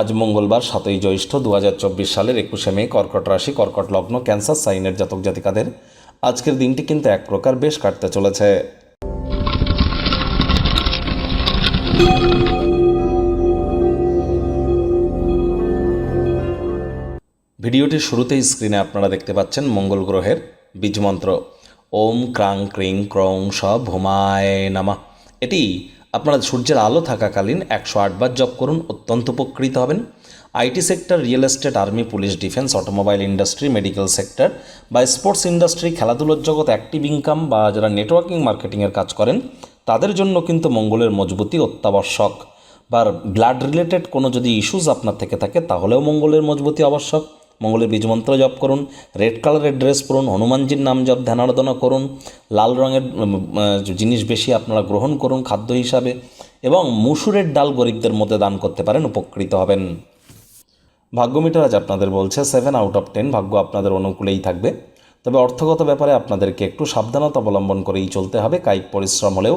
আজ মঙ্গলবার, সাতই জ্যৈষ্ঠ দু হাজার চব্বিশ সালের একুশে মে, কর্কট রাশি, কর্কট লগ্ন, ক্যান্সার, সাইনের জাতক জাতিকাদের আজকের দিনটি কিন্তু এক প্রকার বেশ কাটতে চলেছে। ভিডিওটির শুরুতেই স্ক্রিনে আপনারা দেখতে পাচ্ছেন মঙ্গল গ্রহের বীজমন্ত্র ওম ক্রাং ক্রিং ক্রং স ভোমায় নামা। এটি আপনারা সূর্যের আলো থাকাকালীন একশো আটবার জব করুন, অত্যন্ত উপকৃত হবেন। IT sector, real estate, army, police, defence, automobile industry, medical sector বা স্পোর্টস ইন্ডাস্ট্রি, খেলাধুলোর জগৎ অ্যাক্টিভ ইনকাম বা যারা নেটওয়ার্কিং, মার্কেটিংয়ের কাজ করেন, তাদের জন্য কিন্তু মঙ্গলের মজবুতি অত্যাবশ্যক। বা ব্লাড রিলেটেড কোনো যদি ইস্যুস আপনার থেকে থাকে, তাহলেও মঙ্গলের মজবুতি আবশ্যক মঙ্গলের বীজমন্ত্র জপ করুন, রেড কালারের ড্রেস পরুন, হনুমানজির নাম জপ ধ্যান আরাধনা করুন, লাল রঙের জিনিস বেশি আপনারা গ্রহণ করুন খাদ্য হিসাবে এবং মুসুরের ডাল গরিবদের মধ্যে দান করতে পারেন, উপকৃত হবেন। ভাগ্যমিটার আজ আপনাদের বলছে সেভেন আউট অফ টেন ভাগ্য আপনাদের অনুকূলেই থাকবে। তবে অর্থগত ব্যাপারে আপনাদেরকে একটু সাবধানতা অবলম্বন করেই চলতে হবে, কায়িক পরিশ্রম হলেও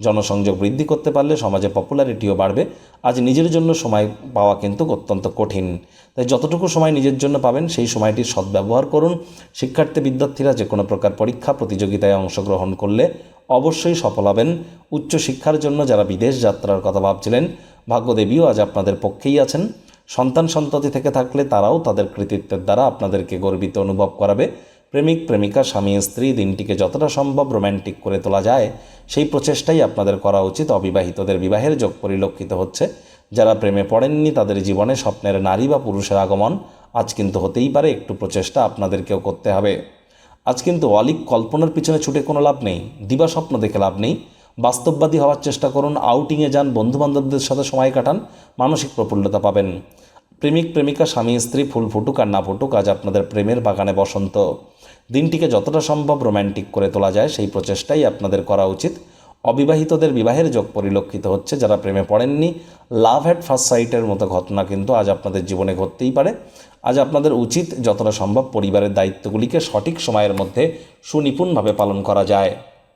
জনসংযোগ বৃদ্ধি করতে পারলে সমাজে পপুলারিটিও বাড়বে। আজ নিজের জন্য সময় পাওয়া কিন্তু অত্যন্ত কঠিন। তাই যতটুকু সময় নিজের জন্য পাবেন, সেই সময়টির সদ্ব্যবহার করুন। শিক্ষার্থী, বিদ্যার্থীরা যে কোনো প্রকার পরীক্ষা, প্রতিযোগিতায় অংশগ্রহণ করলে অবশ্যই সফল হবেন। উচ্চশিক্ষার জন্য যারা বিদেশ যাত্রার কথা ভাবছিলেন, ভাগ্যদেবীও আজ আপনাদের পক্ষেই আছেন। সন্তান সন্ততি থেকে থাকলে তারাও তাদের কৃতিত্বের দ্বারা আপনাদেরকে গর্বিত অনুভব করাবে। প্রেমিক, প্রেমিকা, স্বামী, স্ত্রী, দিনটিকে যতটা সম্ভব রোম্যান্টিক করে তোলা যায়, সেই প্রচেষ্টাই আপনাদের করা উচিত। অবিবাহিতদের বিবাহের যোগ পরিলক্ষিত হচ্ছে। যারা প্রেমে পড়েননি, তাদের জীবনে স্বপ্নের নারী বা পুরুষের আগমন আজ কিন্তু হতেই পারে, একটু প্রচেষ্টা আপনাদেরকেও করতে হবে। আজ কিন্তু অলিক কল্পনার পিছনে ছুটে কোনো লাভ নেই, দিবা স্বপ্ন দেখে লাভ নেই। বাস্তববাদী হওয়ার চেষ্টা করুন আউটিংয়ে যান, বন্ধুবান্ধবদের সাথে সময় কাটান, মানসিক প্রফুল্লতা পাবেন। প্রেমিক, প্রেমিকা, স্বামী, স্ত্রী, ফুল ফুটুক আর না ফুটুক, আজ আপনাদের প্রেমের বাগানে বসন্ত। দিনটিকে যতটা সম্ভব রোম্যান্টিক করে তোলা যায়, সেই প্রচেষ্টাই আপনাদের করা উচিত। অবিবাহিতদের বিবাহের যোগ পরিলক্ষিত হচ্ছে, যারা প্রেমে পড়েননি। লাভ অ্যাট ফার্স্ট সাইটের মতো ঘটনা কিন্তু আজ আপনাদের জীবনে ঘটতেই পারে। আজ আপনাদের উচিত যতটা সম্ভব পরিবারের দায়িত্বগুলিকে সঠিক সময়ের মধ্যে সুনিপুণভাবে পালন করা যায়।